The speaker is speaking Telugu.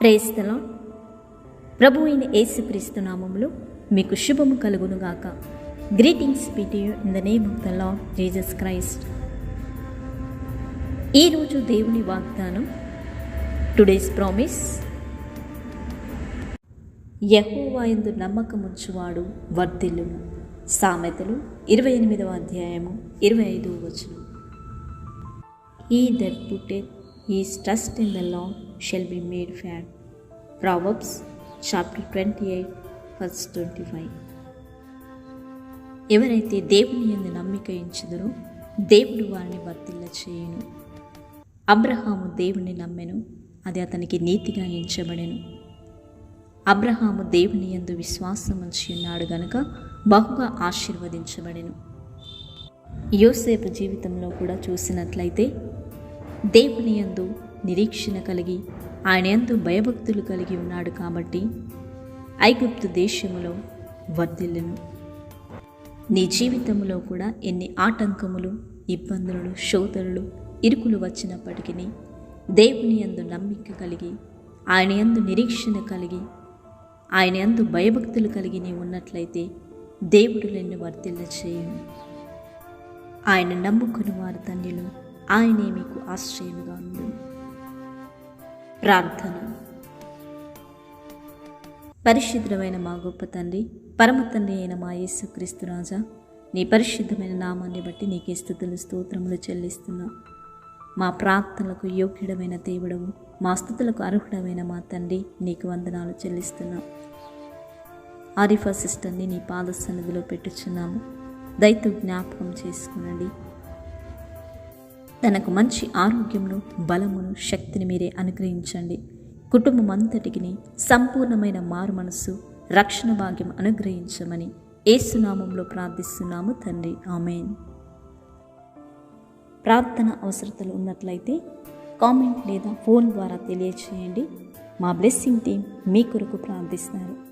ప్రేస్తలో. ప్రభు అయిన యేసుక్రీస్తు నామంలో మీకు శుభము కలుగునుగాక. Greetings PT in the name of the Lord Jesus Christ ఈరోజు దేవుని వాగ్దానం టుడేస్ ప్రామిస్ యహోవాయందు నమ్మకముంచువాడు వర్ధిల్లును. సామెతలు ఇరవై ఎనిమిదవ అధ్యాయము ఇరవై ఐదవ వచనం. He that putteth his trust in the long shall be made fat Proverbs chapter twenty eight first twenty five ఎవరైతే దేవుని ఎందు నమ్మిక ఎంచుదరో దేవుడు వారిని వర్తిల్ల చేయును. అబ్రహాము దేవుని నమ్మెను అది అతనికి నీతిగా ఎంచబడెను. అబ్రహాము దేవుని యందు విశ్వాసం ఉంచి ఉన్నాడు గనుక బహుగా ఆశీర్వదించబడెను. యోసేపు జీవితంలో కూడా చూసినట్లయితే దేవుని యందు నిరీక్షణ కలిగి ఆయన యందు భయభక్తులు కలిగి ఉన్నాడు కాబట్టి ఐగుప్తు దేశములో వర్ధిల్లును. నీ జీవితంలో కూడా ఎన్ని ఆటంకములు ఇబ్బందులు శోధనలు ఇరుకులు వచ్చినప్పటికీ దేవుని యందు నమ్మిక కలిగి ఆయన యందు నిరీక్షణ కలిగి ఆయన యందు భయభక్తులు కలిగి నీవు ఉన్నట్లయితే దేవుడు నిన్ను వర్తిల్ల చేయను. ఆయన నమ్ముకుని వారి తండ్రిలో ఆయనే మీకు ఆశ్రయముగా ఉండు ప్రార్థన. పరిశుద్ధమైన మా గొప్ప తండ్రి పరమ తండ్రి అయిన మా యేసుక్రీస్తు రాజా నీ పరిశుద్ధమైన నామాన్ని బట్టి నీకే స్థుతులు స్తోత్రములు చెల్లిస్తున్నా. మా ప్రార్థనలకు యోగ్యుడమైన దేవుడవు మా స్థుతులకు అర్హుడమైన మా తండ్రి నీకు వందనాలు చెల్లిస్తున్నా. ఆరిఫా సిస్టర్ని నీ పాద సన్నిధిలో పెట్టుచున్నాము. దయతో జ్ఞాపకం చేసుకునండి. తనకు మంచి ఆరోగ్యమును బలమును శక్తిని మీరే అనుగ్రహించండి. కుటుంబం అంతటికి సంపూర్ణమైన మారు మనసు రక్షణ భాగ్యం అనుగ్రహించమని ఏసునామంలో ప్రార్థిస్తున్నాము తండ్రి. ఆమెన్. ప్రార్థన అవసరతలు ఉన్నట్లయితే కామెంట్ లేదా ఫోన్ ద్వారా తెలియచేయండి. మా బ్లెస్సింగ్ టీం మీ కొరకు ప్రార్థిస్తారు.